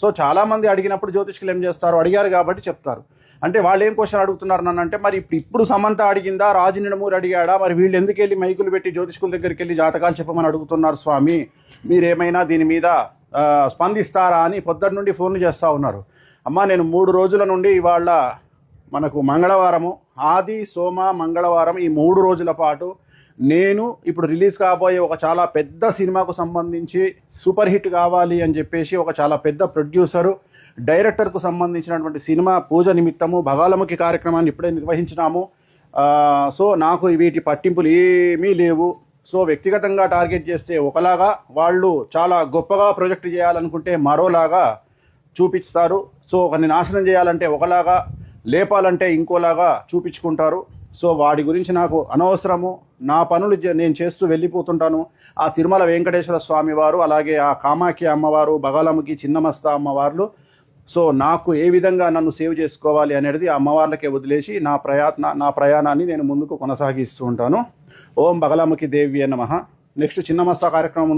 So చాలామంది అడిగినప్పుడు జ్యోతిష్కులు ఏం చేస్తారు? అడిగారు కాబట్టి చెప్తారు. అంటే వాళ్ళు ఏం క్వశ్చన్ అడుగుతున్నారు నన్ను అంటే మరి ఇప్పుడు ఇప్పుడు సమంత అడిగిందా? రాజు నిడమూరు అడిగాడా? మరి వీళ్ళు ఎందుకు వెళ్ళి మైకులు పెట్టి జ్యోతిష్కుల దగ్గరికి వెళ్ళి జాతకాలు చెప్పమని అడుగుతున్నారు స్వామి? మీరేమైనా దీని మీద స్పందిస్తారా అని పొద్దున్న నుండి ఫోన్లు చేస్తూ ఉన్నారు. అమ్మా నేను మూడు రోజుల నుండి ఇవాళ మనకు మంగళవారము ఆది సోమ మంగళవారం ఈ మూడు రోజుల పాటు నేను ఇప్పుడు రిలీజ్ కాబోయే ఒక చాలా పెద్ద సినిమాకు సంబంధించి సూపర్ హిట్ కావాలి అని చెప్పేసి ఒక చాలా పెద్ద ప్రొడ్యూసరు డైరెక్టర్కు సంబంధించినటువంటి సినిమా పూజ నిమిత్తము భగాలముఖి కార్యక్రమాన్ని ఇప్పుడే నిర్వహించినాము. సో నాకు వీటి పట్టింపులు ఏమీ లేవు. సో వ్యక్తిగతంగా టార్గెట్ చేస్తే ఒకలాగా వాళ్ళు చాలా గొప్పగా ప్రొజెక్ట్ చేయాలనుకుంటే మరోలాగా చూపిస్తారు. సో ఒకరిని నాశనం చేయాలంటే ఒకలాగా లేపాలంటే ఇంకోలాగా చూపించుకుంటారు. సో వాడి గురించి నాకు అనవసరము. నా పనులు చే- నేను చేస్తూ వెళ్ళిపోతుంటాను. ఆ తిరుమల వెంకటేశ్వర స్వామి వారు అలాగే ఆ కామాఖ్య అమ్మవారు బగలముఖి చిన్నమస్త అమ్మవార్లు సో నాకు ఏ విధంగా నన్ను సేవ్ చేసుకోవాలి అనేది ఆ అమ్మవార్లకే వదిలేసి నా ప్రయత్న నా ప్రయాణాన్ని నేను ముందుకు కొనసాగిస్తూ ఉంటాను. ఓం బగలాముఖి దేవి నమ. నెక్స్ట్ చిన్నమస్త కార్యక్రమం ఉంది.